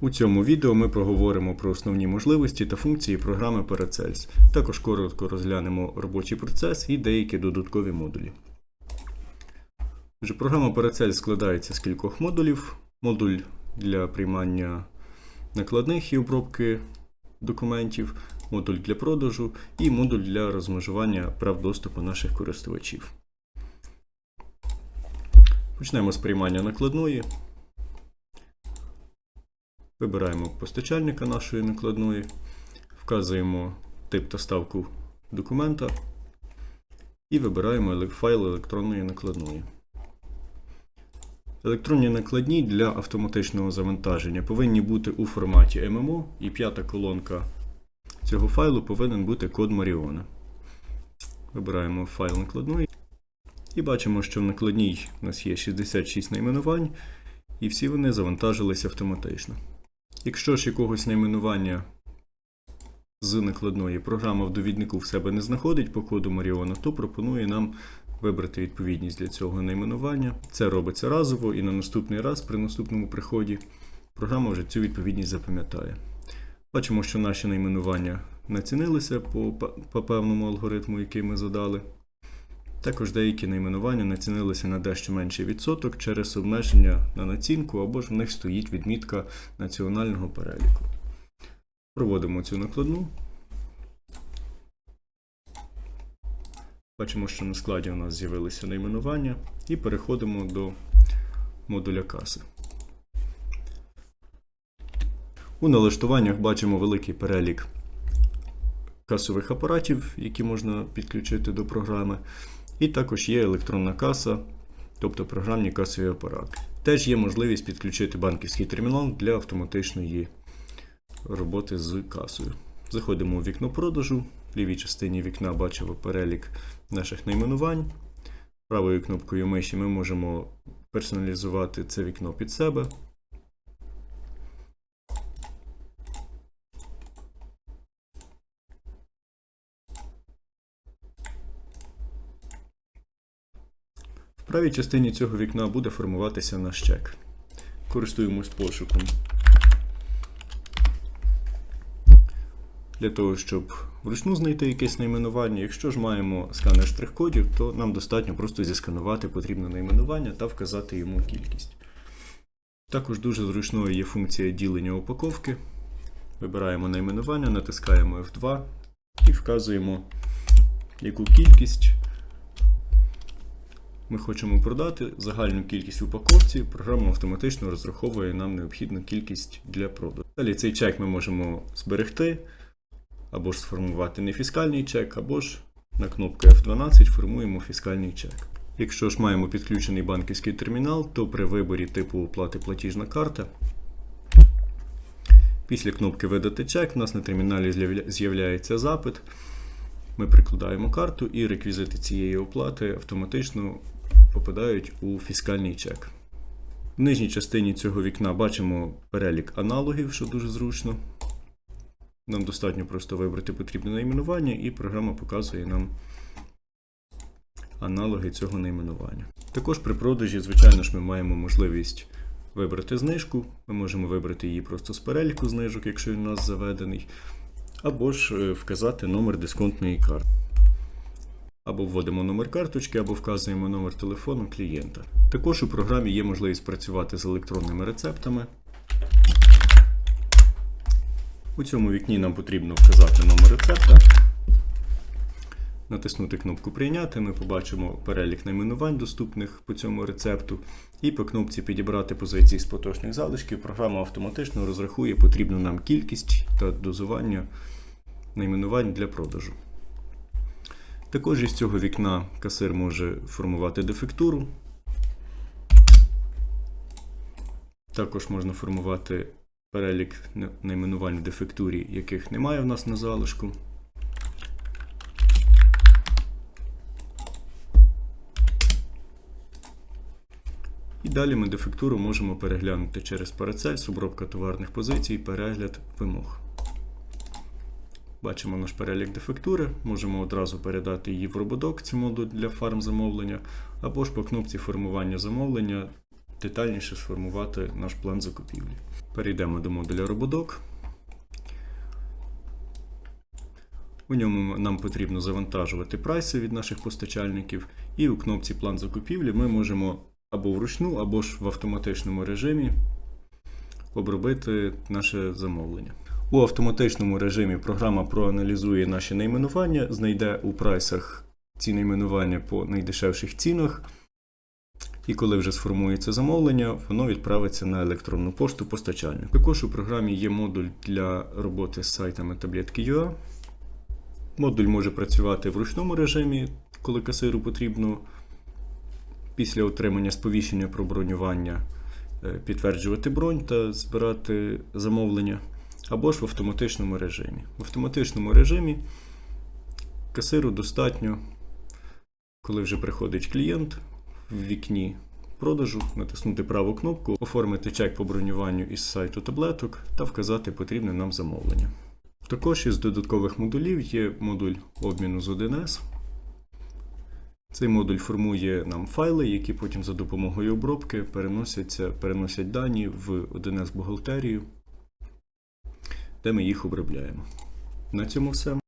У цьому відео ми проговоримо про основні можливості та функції програми Paracels. Також коротко розглянемо робочий процес і деякі додаткові модулі. Отже, програма Paracels складається з кількох модулів. Модуль для приймання накладних і обробки документів, модуль для продажу і модуль для розмежування прав доступу наших користувачів. Почнемо з приймання накладної. Вибираємо постачальника нашої накладної, вказуємо тип та ставку документа і вибираємо файл електронної накладної. Електронні накладні для автоматичного завантаження повинні бути у форматі MMO, і п'ята колонка цього файлу повинен бути код Маріона. Вибираємо файл накладної і бачимо, що в накладній у нас є 66 найменувань, і всі вони завантажились автоматично. Якщо ж якогось найменування з накладної програма в довіднику в себе не знаходить по коду Маріона, то пропонує нам вибрати відповідність для цього найменування. Це робиться разово, і на наступний раз, при наступному приході, програма вже цю відповідність запам'ятає. Бачимо, що наші найменування націнилися по, по- певному алгоритму, який ми задали. Також деякі найменування націнилися на дещо менший відсоток через обмеження на націнку, або ж в них стоїть відмітка національного переліку. Проводимо цю накладну. Бачимо, що на складі у нас з'явилися найменування, і переходимо до модуля каси. У налаштуваннях бачимо великий перелік касових апаратів, які можна підключити до програми. І також є електронна каса, тобто програмні касові апарати. Теж є можливість підключити банківський термінал для автоматичної роботи з касою. Заходимо у вікно продажу. В лівій частині вікна бачимо перелік наших найменувань. Правою кнопкою миші ми можемо персоналізувати це вікно під себе. Правій частині цього вікна буде формуватися наш чек. Користуємось пошуком. Для того, щоб вручну знайти якесь найменування, якщо ж маємо сканер штрих-кодів, то нам достатньо просто зісканувати потрібне найменування та вказати йому кількість. Також дуже зручною є функція ділення упаковки. Вибираємо найменування, натискаємо F2 і вказуємо, яку кількість ми хочемо продати загальну кількість упаковці, програма автоматично розраховує нам необхідну кількість для продажу. Далі цей чек ми можемо зберегти, або ж сформувати нефіскальний чек, або ж на кнопку F12 формуємо фіскальний чек. Якщо ж маємо підключений банківський термінал, то при виборі типу оплати платіжна карта. Після кнопки Видати чек у нас на терміналі з'являється запит. Ми прикладаємо карту і реквізити цієї оплати автоматично попадають у фіскальний чек. В нижній частині цього вікна бачимо перелік аналогів, що дуже зручно. Нам достатньо просто вибрати потрібне найменування, і програма показує нам аналоги цього найменування. Також при продажі, звичайно ж, ми маємо можливість вибрати знижку. Ми можемо вибрати її просто з переліку знижок, якщо він у нас заведений, або ж е, вказати номер дисконтної карти. Або вводимо номер карточки, або вказуємо номер телефону клієнта. Також у програмі є можливість працювати з електронними рецептами. У цьому вікні нам потрібно вказати номер рецепта, натиснути кнопку Прийняти. Ми побачимо перелік найменувань, доступних по цьому рецепту, і по кнопці Підібрати позиції з поточних залишків програма автоматично розрахує потрібну нам кількість та дозування найменувань для продажу. Також із цього вікна касир може формувати дефектуру. Також можна формувати перелік найменувань в дефектурі, яких немає в нас на залишку. І далі ми дефектуру можемо переглянути через Paracels, обробка товарних позицій, перегляд вимог. Бачимо наш перелік дефектури, можемо одразу передати її в Robodoc, цю модуль для фарм замовлення, або ж по кнопці формування замовлення детальніше сформувати наш план закупівлі. Перейдемо до модуля Рободок. У ньому нам потрібно завантажувати прайси від наших постачальників, і у кнопці План закупівлі ми можемо або вручну, або ж в автоматичному режимі обробити наше замовлення. У автоматичному режимі програма проаналізує наші найменування, знайде у прайсах ці найменування по найдешевших цінах. І коли вже сформується замовлення, воно відправиться на електронну пошту постачальнику. Також у програмі є модуль для роботи з сайтами таблетки.ua. Модуль може працювати в ручному режимі, коли касиру потрібно після отримання сповіщення про бронювання е, підтверджувати бронь та збирати замовлення, або ж в автоматичному режимі. В автоматичному режимі касиру достатньо, коли вже приходить клієнт в вікні продажу, натиснути праву кнопку, оформити чек по бронюванню із сайту таблеток та вказати потрібне нам замовлення. Також із додаткових модулів є модуль обміну з 1С. Цей модуль формує нам файли, які потім за допомогою обробки переносять дані в 1С бухгалтерію, де ми їх обробляємо. На цьому все.